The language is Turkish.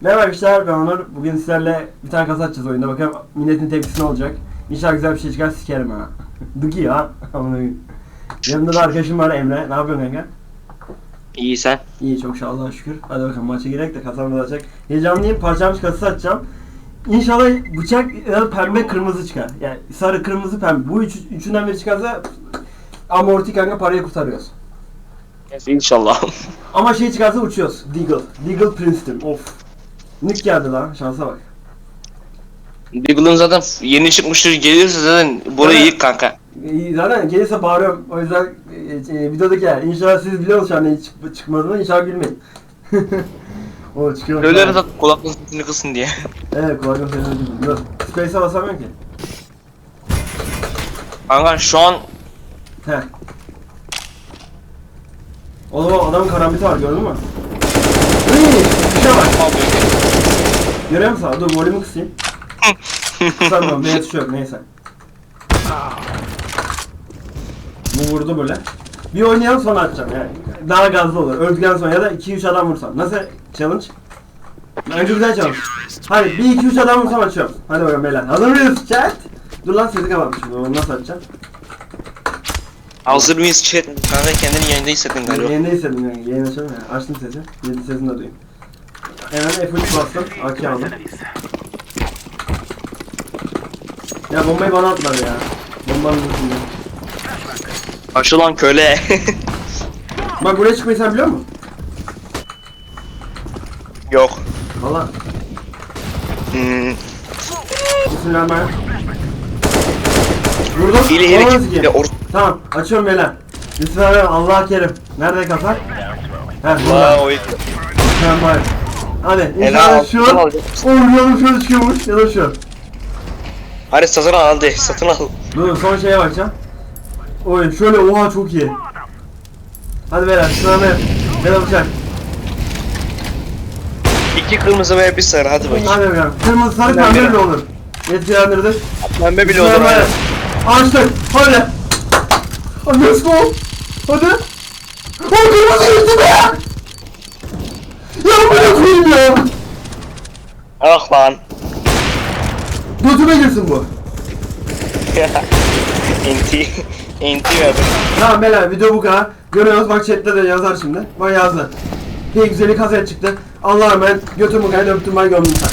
Merhaba arkadaşlar ben Onur. Bugün sizlerle bir tane kasa açacağız oyunda. Bakalım milletin tepkisi ne olacak. İnşallah güzel bir şey çıkar sikerim ha. Dıki ya. Yanımda da arkadaşım var Emre. Ne yapıyorsun kanka? İyi sen. İyi çok şükür Allah'a şükür. Hadi bakalım maça girek de kasamda açacak. Heyecanlıyım. Parçamış kasası açacağım. İnşallah bıçak ya da pembe kırmızı çıkar. Yani sarı kırmızı pembe. Bu üç, üçünden biri çıkarsa amorti kanka parayı kurtarıyoruz. İnşallah. Ama şey çıkarsa uçuyoruz. Deagle. Deagle Princeton. Of. Nick geldi lan. Şansa bak. Deagle'ın zaten yeni çıkmıştır gelirse zaten burayı Evet. yık kanka. Zaten gelirse bağırıyorum. O yüzden e, e, videodaki yani. İnşallah siz biliyorsunuz şu an ne çık çıkmadığını. İnşallah gülmeyin. o çıkıyor. Söyleriz zaten kulaklığı sesini kısın diye. Evet kulaklık sesini duydum. Dur. Space'e basamıyorum ki. Kanka şu an He. Oğlum adamın karambiti var gördün mü? Iy, bir şey var. Görüyor musun? Dur volümü kısayım. Kısamıyorum. Neye tuş yok neyse. Bu vurdu böyle. Bir oynayalım sonra atacağım yani. Daha gazlı olur. Öldükten sonra ya da 2-3 adam vursam. Nasıl challenge? Bence güzel challenge. Hadi 1-2-3 adam vursam açıyorum. Hadi bakalım beyler. Hazır mıyız chat? Dur lan sesi kapatmışım. Onu nasıl açacağım? hazır mıyız chat? Kanka kendini yayında hissettin galiba. Yayında istedim yani. Yayın açalım ya. Açtım sesi. Yedi sesini de duyayım. Hemen F3 bastım. AK aldım. Ya bombayı bana attılar ya. Bombanın üstünde. Başı lan köle. Bak buraya çıkmayı sen biliyor musun? Yok. Valla. Hmm. Bismillahirrahmanirrahim. Vurdum. İli hile Olmaz gitti. ki. Or Tamam. Açıyorum beyler. Bismillahirrahmanirrahim. Allah kerim. Nerede kafa? Heh Vay burada. oy. Mükemmel. Hadi. Helal. İnşallah şu. Oynayalım şöyle çıkıyormuş. Ya da şu. Hadi satın al hadi satın al. Dur son şeye bakacağım. Oy şöyle oha çok iyi. Hadi beyler sıra ne? Ne bıçak? İki kırmızı ve bir sarı hadi bakayım. Hadi bakalım. Kırmızı sarı pembe bir- bile olur. Yetkilendirdik. Pembe bile olur Sıra beyler. Açtık. Hadi. Hadi let's go. Hadi. O kırmızı gitti be. Ya bu ne koyayım ya? Ah lan. Götüme girsin bu. Enti. Enti verdim. Tamam beyler video bu kadar. Görüyoruz bak chatte de yazar şimdi. Bak yazdı. Pek güzeli kaset çıktı. Allah'a emanet. Götümü kaydı öptüm ben gömdüm sen.